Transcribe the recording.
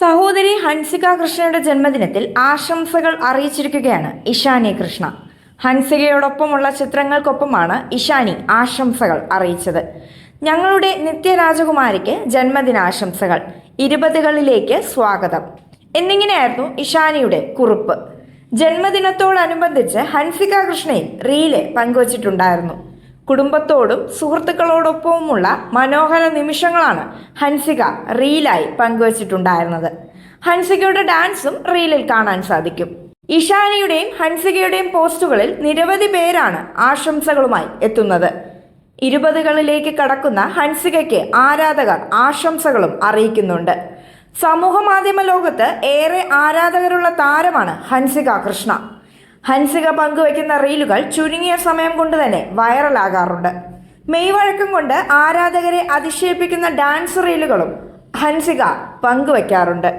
സഹോദരി ഹൻസിക കൃഷ്ണയുടെ ജന്മദിനത്തിൽ ആശംസകൾ അറിയിച്ചിരിക്കുകയാണ് ഇഷാനി കൃഷ്ണ. ഹൻസികയോടൊപ്പമുള്ള ചിത്രങ്ങൾക്കൊപ്പമാണ് ഇഷാനി ആശംസകൾ അറിയിച്ചത്. ഞങ്ങളുടെ നിത്യരാജകുമാരിക്ക് ജന്മദിനാശംസകൾ. ഇരുപതുകളിലേക്ക് സ്വാഗതം. എന്നിങ്ങനെയായിരുന്നു ഇഷാനിയുടെ കുറിപ്പ്. ജന്മദിനത്തോടനുബന്ധിച്ച് ഹൻസിക കൃഷ്ണയും റീൽ പങ്കുവച്ചിട്ടുണ്ടായിരുന്നു. കുടുംബത്തോടും സുഹൃത്തുക്കളോടൊപ്പവുമുള്ള മനോഹര നിമിഷങ്ങളാണ് ഹൻസിക റീലായി പങ്കുവച്ചിട്ടുണ്ടായിരുന്നത്. ഹൻസികയുടെ ഡാൻസും റീലിൽ കാണാൻ സാധിക്കും. ഇഷാനിയുടെയും ഹൻസികയുടെയും പോസ്റ്റുകളിൽ നിരവധി പേരാണ് ആശംസകളുമായി എത്തുന്നത്. ഇരുപതുകളിലേക്ക് കടക്കുന്ന ഹൻസികയ്ക്ക് ആരാധകർ ആശംസകളും അറിയിക്കുന്നുണ്ട്. സമൂഹ മാധ്യമ ലോകത്ത് ഏറെ ആരാധകരുള്ള താരമാണ് ഹൻസിക കൃഷ്ണ. ഹൻസിക പങ്കുവയ്ക്കുന്ന റീലുകൾ ചുരുങ്ങിയ സമയം കൊണ്ട് തന്നെ വൈറലാകാറുണ്ട്. മെയ് വഴക്കം കൊണ്ട് ആരാധകരെ അതിശയിപ്പിക്കുന്ന ഡാൻസ് റീലുകളും ഹൻസിക പങ്കുവയ്ക്കാറുണ്ട്.